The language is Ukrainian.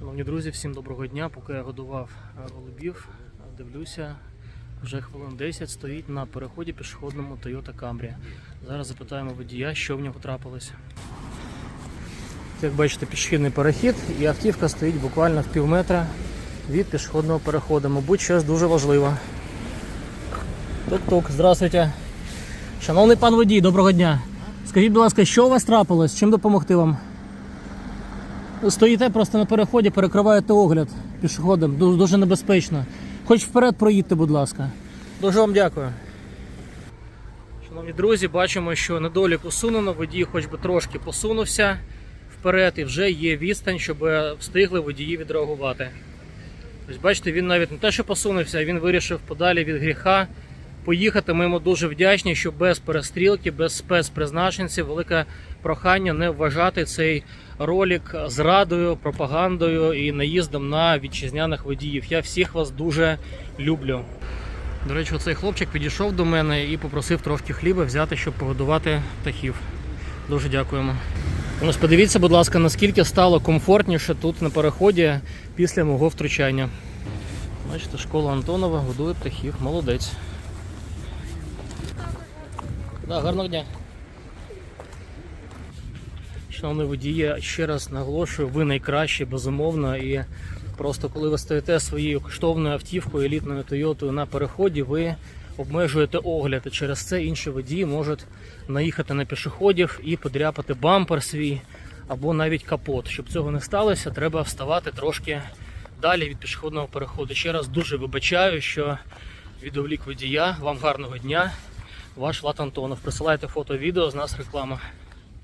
Шановні друзі, всім доброго дня. Поки я годував е, голубів, дивлюся, вже хвилин 10 стоїть на переході пішохідному Toyota Camry. Зараз запитаємо водія, що в нього трапилось. Як бачите, пішохідний перехід і автівка стоїть буквально в пів метра від пішохідного переходу. Мабуть, щось дуже важливе. Тук-тук, здравствуйте. Шановний пан водій, доброго дня. Скажіть, будь ласка, що у вас трапилось? Чим допомогти вам? Стоїте просто на переході, перекриваєте огляд пішоходом. Ду- Дуже небезпечно. Хоч вперед проїдьте, будь ласка. Дуже вам дякую. Шановні друзі, бачимо, що недолік усунено, водій хоч би трошки посунувся вперед і вже є відстань, щоб встигли водії відреагувати. Ось бачите, він навіть не те, що посунувся, а він вирішив подалі від гріха поїхати. Ми йому дуже вдячні, що без перестрілки, без спецпризначенців, велике прохання не вважати цей ролик зрадою, пропагандою і наїздом на вітчизняних водіїв. Я всіх вас дуже люблю. До речі, оцей хлопчик підійшов до мене і попросив трошки хліба взяти, щоб погодувати птахів. Дуже дякуємо. Ось подивіться, будь ласка, наскільки стало комфортніше тут на переході після мого втручання. Бачите, школа Антонова годує птахів. Молодець. Да, гарного дня. Шановні водії, ще раз наголошую, ви найкращі, безумовно. І просто коли ви стоїте своєю коштовною автівкою, елітною Тойотою на переході, ви обмежуєте огляд. І через це інші водії можуть наїхати на пішоходів і подряпати бампер свій або навіть капот. Щоб цього не сталося, треба вставати трошки далі від пішохідного переходу. Ще раз дуже вибачаю, що відволік водія. Вам гарного дня. Ваш Влад Антонов. Присилайте фото, відео, з нас реклама.